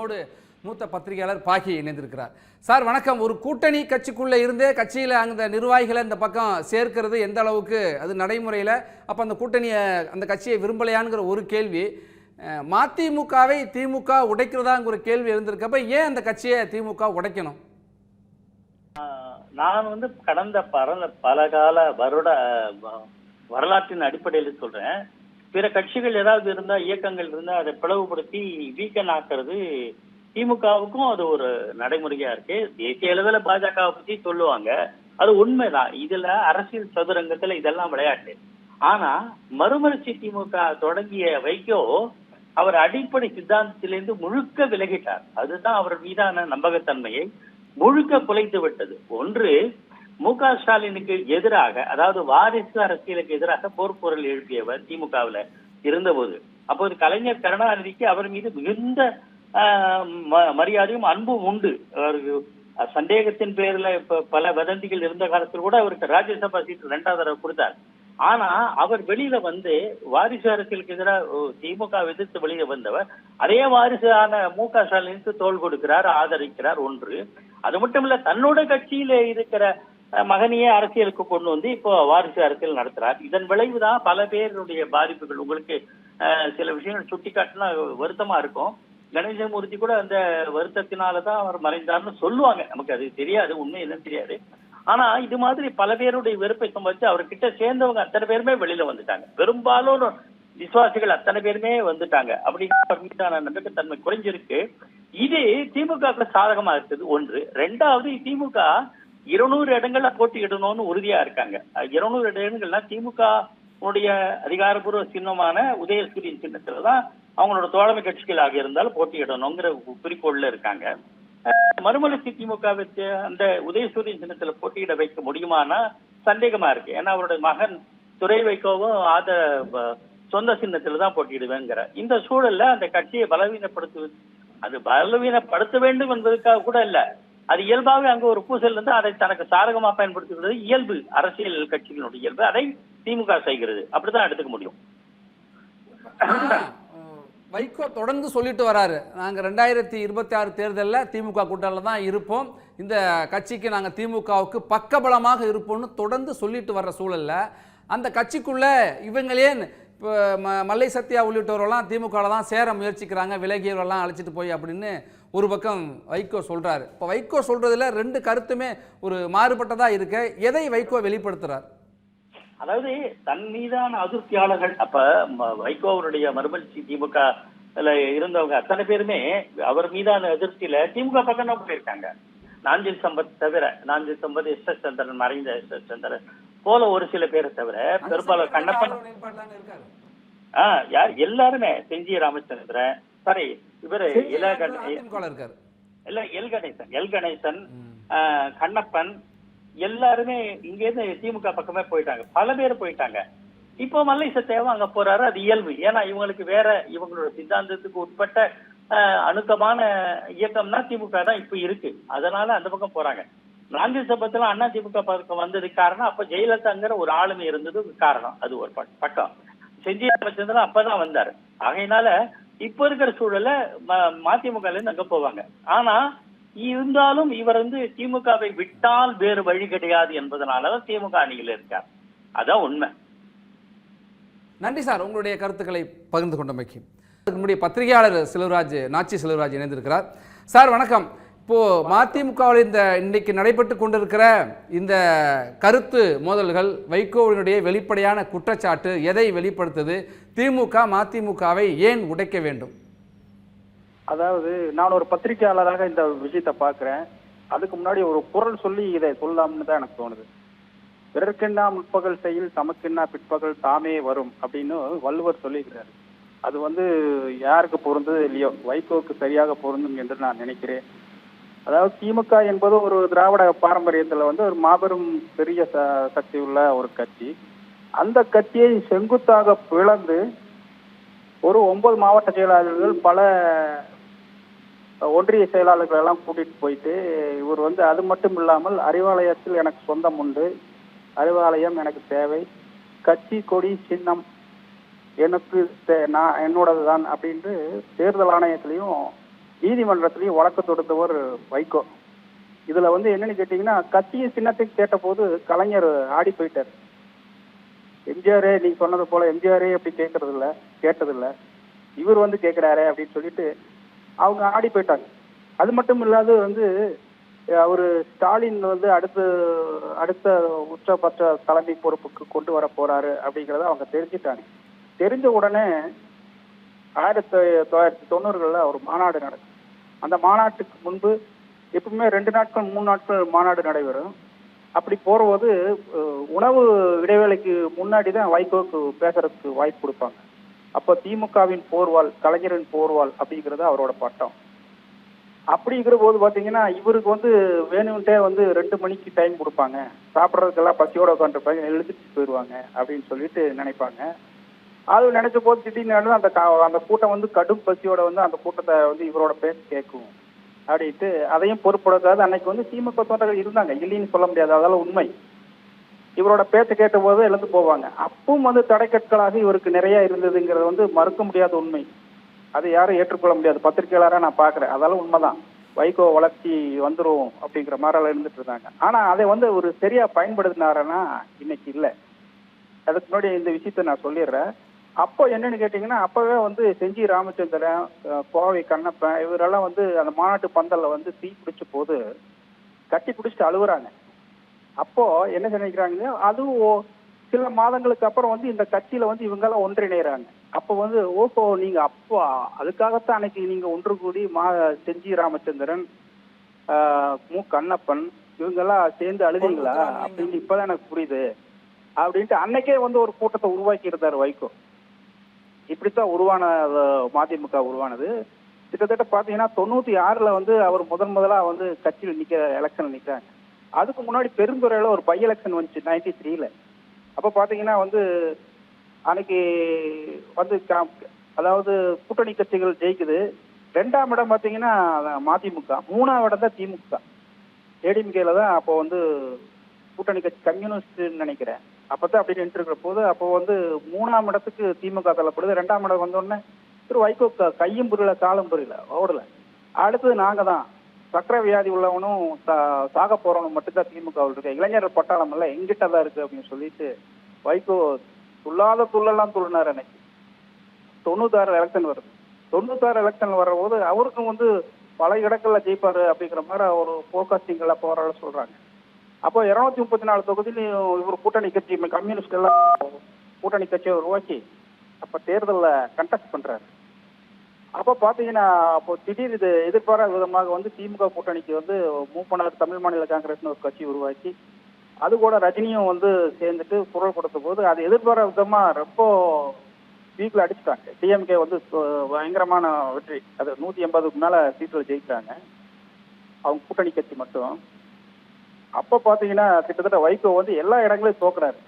நம்மோடு மூத்த பத்திரிகையாளர் பாகி இணைந்திருக்கிறார். சார் வணக்கம். ஒரு கூட்டணி கட்சிக்குள்ளே இருந்தே கட்சியில் அந்த நிர்வாகிகளை இந்த பக்கம் சேர்க்கிறது எந்த அளவுக்கு அது நடைமுறையில்? அப்போ அந்த கூட்டணியை அந்த கட்சியை விரும்பலையான்ங்கிற ஒரு கேள்வி. மதிமுகவை திமுக உடைக்கிறதாங்கிற ஒரு கேள்வி எழுந்திருக்கப்ப ஏன் அந்த கட்சியை திமுக உடைக்கணும்? நான் வந்து கடந்த பல பல கால வருட வ- வரலாற்றின் அடிப்படையில் சொல்றேன். பிற கட்சிகள் ஏதாவது இருந்தா இயக்கங்கள் இருந்தா அதை பிளவுபடுத்தி வீக்கன் ஆக்குறது திமுகவுக்கும் அது ஒரு நடைமுறையா இருக்கு. தேசிய அளவுல பாஜகவை பத்தி சொல்லுவாங்க. அது உண்மைதான். இதுல அரசியல் சதுரங்கத்துல இதெல்லாம் விளையாட்டு. ஆனா மறுமலர்ச்சி திமுக தொடங்கிய வைகோ அவர் அடிப்படை சித்தாந்தத்திலிருந்து முழுக்க விலகிட்டார். அதுதான் அவர் மீதான நம்பகத்தன்மையை முழுக்க குலைத்து விட்டது. ஒன்று மு க ஸ்டாலினுக்கு எதிராக அதாவது வாரிசு அரசியலுக்கு எதிராக போர்க்குரல் எழுப்பியவர் திமுகவில் இருந்தபோது அப்போது கலைஞர் கருணாநிதிக்கு அவர் மீது மிகுந்த ம- மரியாதையும் அன்பும் உண்டு. அவருக்கு சந்தேகத்தின் பேர்ல இப்போ பல வதந்திகள் இருந்த காலத்தில் கூட அவருக்கு ராஜ்யசபா சீட்டு ரெண்டாவது தடவை கொடுத்தார். ஆனா அவர் வெளியில வந்து வாரிசு அரசியலுக்கு எதிராக திமுக எதிர்த்து வெளியில வந்தவர் அதே வாரிசான மு க ஸ்டாலினுக்கு தோள் கொடுக்கிறார் ஆதரிக்கிறார் ஒன்று. அது மட்டும் இல்ல தன்னோட கட்சியில இருக்கிற மகனையே அரசியலுக்கு கொண்டு வந்து இப்போ வாரிசு அரசியல் நடத்துறார். இதன் விளைவுதான் பல பேருடைய பாதிப்புகள். உங்களுக்கு சில விஷயங்கள் சுட்டி காட்டினா வருத்தமா இருக்கும். கணேசமூர்த்தி கூட அந்த வருத்தத்தினாலதான் அவர் மறைந்தார்னு சொல்லுவாங்க. நமக்கு அது தெரியாது உண்மை என்னன்னு தெரியாது. ஆனா இது மாதிரி பல பேருடைய வெறுப்பை சம்பாதிச்சு அவர்கிட்ட சேர்ந்தவங்க அத்தனை பேருமே வெளியில வந்துட்டாங்க. பெரும்பாலும் விசுவாசிகள் அத்தனை பேருமே வந்துட்டாங்க. அப்படிங்கிற அவர் தன்மை குறைஞ்சிருக்கு. இது திமுக சாதகமா இருக்குது. ஒன்று. ரெண்டாவது திமுக இருநூறு இடங்கள்ல போட்டியிடணும்னு உறுதியா இருக்காங்க. இருநூறு இடங்கள்னா திமுக உடைய அதிகாரப்பூர்வ சின்னமான உதயசூரியன் சின்னத்துல தான் அவங்களோட தோழமை கட்சிகளாக இருந்தாலும் போட்டியிடணுங்கிற குறிக்கோள்ல இருக்காங்க. அஹ் மறுமலர்ச்சி திமுக வச்சு அந்த உதயசூரியன் சின்னத்துல போட்டியிட வைக்க முடியுமானா சந்தேகமா இருக்கு. ஏன்னா அவருடைய மகன் துறை வைகோவும் ஆத சொந்த சின்னத்துல தான் போட்டியிடுவேங்கிற. இந்த சூழல்ல அந்த கட்சியை பலவீனப்படுத்து அது பலவீனப்படுத்த வேண்டும் என்பதற்காக கூட இல்ல. அது இயல்பாகவே அங்க ஒரு பூசல் இருந்து அதை தனக்கு சாதகமா பயன்படுத்துகிறது இயல்பு அரசியல் கட்சிகளுடைய இயல்பு. அதை திமுக செய்கிறது. அப்படிதான் எடுத்துக்க முடியும். வைகோ தொடர்ந்து சொல்லிட்டு வராரு. நாங்கள் ரெண்டாயிரத்தி இருபத்தி ஆறு தேர்தலில் திமுக கூட்டத்தில் தான் இருப்போம். இந்த கட்சிக்கு நாங்கள் திமுகவுக்கு பக்கபலமாக இருப்போம்னு தொடர்ந்து சொல்லிட்டு வர்ற சூழல்ல அந்த கட்சிக்குள்ளே இவங்களே இப்போ ம மல்லை சத்யா உள்ளிட்டவரெல்லாம் திமுகவில் தான் சேர முயற்சிக்கிறாங்க விலகியவரெல்லாம் அழைச்சிட்டு போய் அப்படின்னு ஒரு பக்கம் வைகோ சொல்றாரு. இப்போ வைகோ சொல்றதுல ரெண்டு கருத்துமே ஒரு மாறுபட்டதாக இருக்க. எதை வைகோ வெளிப்படுத்துறார்? அதாவது தன் மீதான அதிருப்தியாளர்கள் அப்ப வைகோ அவருடைய மறுமலர்ச்சி திமுக இருந்தவங்க அத்தனை பேருமே அவர் மீதான அதிருப்தியில திமுக பக்கம் தான் போயிருக்காங்க. நாஞ்சில் சம்பத் தவிர நாஞ்சில் சம்பத் எஸ் எஸ் சந்திரன் மறைந்த எஸ் எஸ் சந்திரன் போல ஒரு சில பேரை தவிர பெரும்பாலும் கண்ணப்பன் இருக்காரு ஆ யார்? எல்லாருமே செஞ்சி ராமச்சந்திரன் சாரி இவரு இருக்காரு இல்ல எல் கணேசன் எல் கணேசன் கண்ணப்பன் எல்லாருமே இங்க இருந்து திமுக பக்கமே போயிட்டாங்க. பல பேர் போயிட்டாங்க. இப்போ மல்லை சத்தியாவும் அங்க போறாரு அது இயல்பு. ஏன்னா இவங்களுக்கு வேற இவங்களோட சித்தாந்தத்துக்கு உட்பட்ட அணுக்கமான இயக்கம்னா திமுக தான் இப்ப இருக்கு. அதனால அந்த பக்கம் போறாங்க. நான்கு சபத்துல அண்ணா திமுக பக்கம் வந்ததுக்கு காரணம் அப்ப ஜெயலலிதாங்கிற ஒரு ஆளுமை இருந்தது காரணம். அது ஒரு பக்- பக்கம். செஞ்சி ராமச்சந்திரன் அப்பதான் வந்தாரு. ஆகையினால இப்ப இருக்கிற சூழல்ல ம- மதிமுகல இருந்து அங்க போவாங்க. ஆனா இருந்தாலும் இவர் வந்து திமுகவை விட்டால் வேறு வழி கிடையாது என்பதனாலதான் திமுக அணியில் இருக்கார். அதான் உண்மை. நன்றி சார். உங்களுடைய கருத்துக்களை பகிர்ந்து கொண்டமைக்கு. முன்னாடி பத்திரிகையாளர் செல்வராஜ் நாச்சி செல்வராஜ் இணைந்திருக்கிறார். சார் வணக்கம். இப்போது மதிமுகவில் இந்த இன்றைக்கு நடைபெற்று கொண்டிருக்கிற இந்த கருத்து மோதல்கள் வைகோவினுடைய வெளிப்படையான குற்றச்சாட்டு எதை வெளிப்படுத்துது? திமுக மதிமுகவை ஏன் உடைக்க வேண்டும்? அதாவது நான் ஒரு பத்திரிகையாளராக இந்த விஷயத்தை பார்க்குறேன். அதுக்கு முன்னாடி ஒரு குரல் சொல்லி இதை சொல்லலாம்னு தான் எனக்கு தோணுது. பிறர்க்கென்னா முற்பகல் செயல் தமக்கென்னா பிற்பகல் தாமே வரும் அப்படின்னு வள்ளுவர் சொல்லியிருக்கிறார். அது வந்து யாருக்கு பொருந்தது இல்லையோ? வைகோவுக்கு சரியாக பொருந்தும் என்று நான் நினைக்கிறேன். அதாவது திமுக என்பது ஒரு திராவிட பாரம்பரியத்தில் வந்து ஒரு மாபெரும் பெரிய ச- சக்தி உள்ள ஒரு கட்சி. அந்த கட்சியை செங்குத்தாக பிளந்து ஒரு ஒன்பது மாவட்ட செயலாளர்கள் பல ஒன்றிய செயலாளர்கள் எல்லாம் கூட்டிட்டு போயிட்டு இவர் வந்து அது மட்டும் இல்லாமல் அறிவாலயத்தில் எனக்கு சொந்தம் உண்டு. அறிவாலயம் எனக்கு தேவை. கட்சி கொடி சின்னம் எனக்கு தே- நான் என்னோடது தான் அப்படின்ட்டு தேர்தல் ஆணையத்திலையும் நீதிமன்றத்திலையும் வழக்கு தொடுத்தவர் வைகோ. இதுல வந்து என்னன்னு கேட்டீங்கன்னா கட்சியின் சின்னத்தை கேட்டபோது கலைஞர் ஆடி போயிட்டார். எம்ஜிஆரே நீங்க சொன்னது போல எம்ஜிஆரே அப்படி கேட்கறது இல்ல கேட்டது இல்ல இவர் வந்து கேட்கிறாரே அப்படின்னு சொல்லிட்டு அவங்க ஆடி போயிட்டாங்க. அது மட்டும் இல்லாது வந்து அவரு ஸ்டாலின் வந்து அடுத்து அடுத்த உச்சபட்ச தலைமை பொறுப்புக்கு கொண்டு வர போறாரு அப்படிங்கறத அவங்க தெரிஞ்சுட்டாங்க. தெரிஞ்ச உடனே ஆயிரத்தி தொள்ளாயிரத்தி தொண்ணூறுகளில் ஒரு மாநாடு நடக்கும் அந்த மாநாட்டுக்கு முன்பு எப்பவுமே ரெண்டு நாட்கள் மூணு நாட்கள் மாநாடு நடைபெறும். அப்படி போகும்போது உணவு இடைவேளைக்கு முன்னாடி தான் வைகோக்கு பேசுறதுக்கு வாய்ப்பு கொடுப்பாங்க. அப்போ திமுகவின் போர்வால் கலைஞரின் போர்வால் அப்படிங்கிறது அவரோட பட்டம். அப்படிங்கிற போது பார்த்தீங்கன்னா இவருக்கு வந்து வேணும்ட்டே வந்து ரெண்டு மணிக்கு டைம் கொடுப்பாங்க. சாப்பிட்றதுக்கெல்லாம் பசியோட உட்காந்துருப்பாங்க எழுதிட்டு போயிடுவாங்க அப்படின்னு சொல்லிட்டு நினைப்பாங்க. அது நினைச்ச போது திடீர்னு அந்த கா- அந்த கூட்டம் வந்து கடும் பசியோட வந்து அந்த கூட்டத்தை வந்து இவரோட பேச்சு கேட்கும். அப்படின்ட்டு அதையும் பொறுப்படுத்தாது அன்னைக்கு வந்து திமுக தொண்டர்கள் இருந்தாங்க. இல்லைன்னு சொல்ல முடியாது. அதெல்லாம் உண்மை. இவரோட பேச்சை கேட்ட போது எழுந்து போவாங்க. அப்பவும் வந்து தடைக்கற்களாக இவருக்கு நிறைய இருந்ததுங்கிறது வந்து மறுக்க முடியாத உண்மை. அது யாரும் ஏற்றுக்கொள்ள முடியாது. பத்திரிகையாளராக நான் பார்க்குறேன். அதெல்லாம் உண்மைதான். வைகோ வளர்ச்சி வந்துடும் அப்படிங்கிற மாதிரி இருந்துட்டு இருந்தாங்க. ஆனால் அதை வந்து ஒரு சரியாக பயன்படுத்தினாருன்னா இன்னைக்கு இல்லை. அதுக்கு முன்னாடி இந்த விஷயத்த நான் சொல்லிடுறேன். அப்போ என்னன்னு கேட்டீங்கன்னா அப்பவே வந்து செஞ்சி ராமச்சந்திரன் கோவை கண்ணப்பன் இவரெல்லாம் வந்து அந்த மாநாட்டு பந்தல்ல வந்து தீ பிடிச்ச போது கட்டி பிடிச்சிட்டு அழுகுறாங்க அப்போ என்ன நினைக்கிறாங்க அதுவும் சில மாதங்களுக்கு அப்புறம் வந்து இந்த கட்சியில வந்து இவங்க எல்லாம் ஒன்றிணைறாங்க அப்போ வந்து ஓஹோ நீங்க அப்போ அதுக்காகத்தான் அன்னைக்கு நீங்க ஒன்று கூடி மா செஞ்சி ராமச்சந்திரன் மு கண்ணப்பன் இவங்கெல்லாம் சேர்ந்து அழுதீங்களா? அப்படின்னு இப்பதான் எனக்கு புரியுது. அப்படின்ட்டு அன்னைக்கே வந்து ஒரு கூட்டத்தை உருவாக்கி இருந்தார் வைகோ. இப்படித்தான் உருவான மதிமுக உருவானது. கிட்டத்தட்ட பாத்தீங்கன்னா தொண்ணூத்தி ஆறுல வந்து அவர் முதன் முதலா வந்து கட்சியில் நிக்க எலெக்ஷன் நிக்கிறாங்க. அதுக்கு முன்னாடி பெருந்துறையில ஒரு பை எலெக்ஷன் வந்துச்சு நைன்டி த்ரீல அப்ப பாத்தீங்கன்னா வந்து அன்னைக்கு வந்து அதாவது கூட்டணி கட்சிகள் ஜெயிக்குது. ரெண்டாம் இடம் பாத்தீங்கன்னா மதிமுக. மூணாம் இடம் தான் திமுக. ஏடிஎம்கேல தான் அப்போ வந்து கூட்டணி கட்சி கம்யூனிஸ்ட்னு நினைக்கிறேன். அப்பதான் அப்படி நின்று இருக்கிற போது அப்போ வந்து மூணாம் இடத்துக்கு திமுக தள்ளப்படுது. ரெண்டாம் இடம் வந்தோடனே திரு வைகோ க- கையும் புரியல காலும் புரியல ஓடல. அடுத்தது நாங்க தான். சக்கரை வியாதி உள்ளவனும் சாக போறவனும் மட்டும்தான் திமுக இருக்கு இளைஞர் பட்டாளம் எல்லாம் எங்கிட்ட தான் இருக்கு அப்படின்னு சொல்லிட்டு வைகோ துள்ளாத துள்ளெல்லாம் துள்ளினார் அன்னைக்கு. தொண்ணூத்தாறு எலெக்ஷன் வருது. தொண்ணூத்தாறு எலெக்ஷன் வர்றபோது அவருக்கும் வந்து பல இடங்கள்ல ஜெயிப்பாரு அப்படிங்கிற மாதிரி ஒரு போர்காஸ்டிங்ல போறாரு சொல்றாங்க. அப்போ இருநூத்தி முப்பத்தி நாலு தொகுதியிலையும் இவர் கூட்டணி கட்சி கம்யூனிஸ்ட் எல்லாம் கூட்டணி கட்சியை உருவாக்கி அப்ப தேர்தலில் கண்டெஸ்ட் பண்றாரு. அப்போ பாத்தீங்கன்னா அப்போ திடீர் இது எதிர்பாராத விதமாக வந்து திமுக கூட்டணிக்கு வந்து மூப்பனார் தமிழ் மாநில காங்கிரஸ்னு ஒரு கட்சி உருவாக்கி. அது கூட ரஜினியும் வந்து சேர்ந்துட்டு குரல் கொடுத்த போது அது எதிர்பாராத விதமா ரொம்ப வீக்ல அடிச்சுட்டாங்க. டிஎம்கே வந்து பயங்கரமான வெற்றி. அது நூத்தி எண்பதுக்கு மேல சீட்டில் ஜெயிக்கிறாங்க. அவங்க கூட்டணி கட்சி மட்டும். அப்ப பாத்தீங்கன்னா கிட்டத்தட்ட வைகோ வந்து எல்லா இடங்களையும் தோக்குறாரு.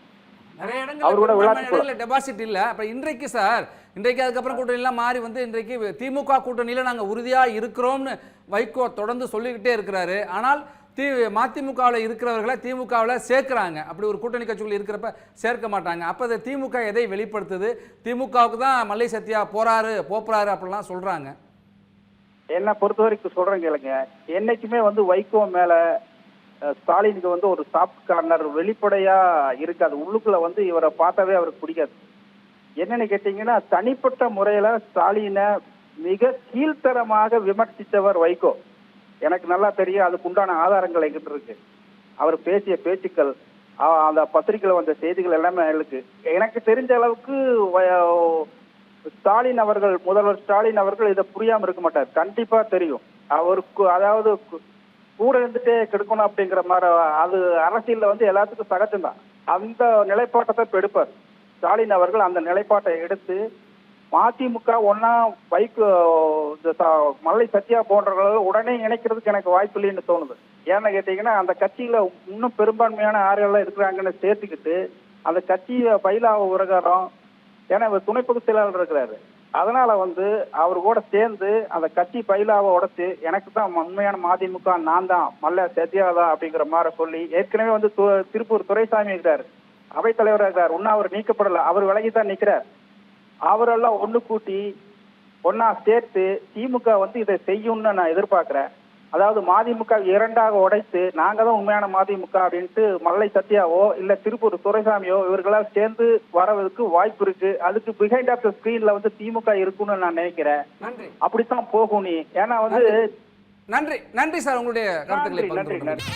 நிறைய இடங்களில் டெபாசிட் இல்ல அப்ப இன்றைக்கு சார் இன்றைக்கு அதுக்கப்புறம் கூட்டணி எல்லாம் மாறி வந்து இன்றைக்கு திமுக கூட்டணியில நாங்க உறுதியா இருக்கிறோம்னு வைகோ தொடர்ந்து சொல்லிக்கிட்டே இருக்கிறாரு. ஆனால் தி மதிமுகவில் இருக்கிறவர்களை திமுகவில் சேர்க்குறாங்க. அப்படி ஒரு கூட்டணி கட்சிகள் இருக்கிறப்ப சேர்க்க மாட்டாங்க. அப்போ அது திமுக எதை வெளிப்படுத்துது? திமுகவுக்கு தான் மல்லை சத்யா போறாரு போப்புறாரு அப்படிலாம் சொல்றாங்க. என்ன பொறுத்த வரைக்கும் சொல்றேன் கேளுங்க. என்னைக்குமே வந்து வைகோ மேல ஸ்டாலினுக்கு வந்து ஒரு சாஃப்ட் கார்னர் வெளிப்படையா இருக்காது உள்ளுக்குள்ள வந்து இவரை பார்த்தாவே அவருக்கு பிடிக்காது. என்னன்னு கேட்டீங்கன்னா தனிப்பட்ட முறையில ஸ்டாலினை மிக கீழ்த்தரமாக விமர்சித்தவர் வைகோ. எனக்கு நல்லா தெரியும் அதுக்கு உண்டான ஆதாரங்கள் எங்கிட்ட இருக்கு. அவர் பேசிய பேச்சுக்கள் அந்த பத்திரிகையில வந்த செய்திகள் எல்லாமே இருக்கு. எனக்கு தெரிஞ்ச அளவுக்கு ஸ்டாலின் அவர்கள் முதல்வர் ஸ்டாலின் அவர்கள் இதை புரியாம இருக்க மாட்டார். கண்டிப்பா தெரியும். அவருக்கு அதாவது கூட இருந்துட்டு கெடுக்கணும் அப்படிங்கிற மாதிரி அது அரசியல்ல வந்து எல்லாத்துக்கும் சகஜம்தான் அந்த நிலைப்பாட்டை தான் எடுப்பார். ஸ்டாலின் அவர்கள் அந்த நிலைப்பாட்டை எடுத்து மதிமுக ஒன்னா பைக் இந்த ச- மல்லை சத்யா போன்றவர்கள் உடனே இணைக்கிறதுக்கு எனக்கு வாய்ப்பு இல்லைன்னு தோணுது. ஏன்னு கேட்டீங்கன்னா அந்த கட்சியில இன்னும் பெரும்பான்மையான ஆறுகள் இருக்கிறாங்கன்னு சேர்த்துக்கிட்டு அந்த கட்சியை பயிலாக உரகாரம் ஏன்னா இவர் துணை பொதுச் செயலாளர் இருக்கிறாரு. அதனால வந்து அவர் கூட சேர்ந்து அந்த கட்சி பயிலாவை உடைச்சு எனக்கு தான் உண்மையான மதிமுக நான் தான் மல்ல சத்யாதா அப்படிங்கிற மாதிரி சொல்லி ஏற்கனவே வந்து திருப்பூர் துரைசாமி இருக்கிறார். அவைத்தலைவராக இருக்கிறார். இன்னும் அவர் நீக்கப்படல. அவர் விலகி தான் நிக்கிறார். அவரெல்லாம் ஒண்ணு கூட்டி ஒன்னா சேர்த்து திமுக வந்து இதை செய்யும்னு நான் எதிர்பார்க்கிறேன். அதாவது மதிமுக இரண்டாக உடைத்து நாங்க தான் உண்மையான மதிமுக அப்படின்ட்டு மல்லை சத்யாவோ இல்ல திருப்பூர் துரைசாமியோ இவர்களாம் சேர்ந்து வரதுக்கு வாய்ப்பு இருக்கு. அதுக்கு பிஹைண்ட் ஆஃப் த ஸ்கிரீன்ல வந்து திமுக இருக்கும்னு நான் நினைக்கிறேன். அப்படித்தான் போகும் நீ. ஏன்னா வந்து நன்றி. நன்றி. சார் உங்களுடைய கருத்துக்களை நன்றி. நன்றி.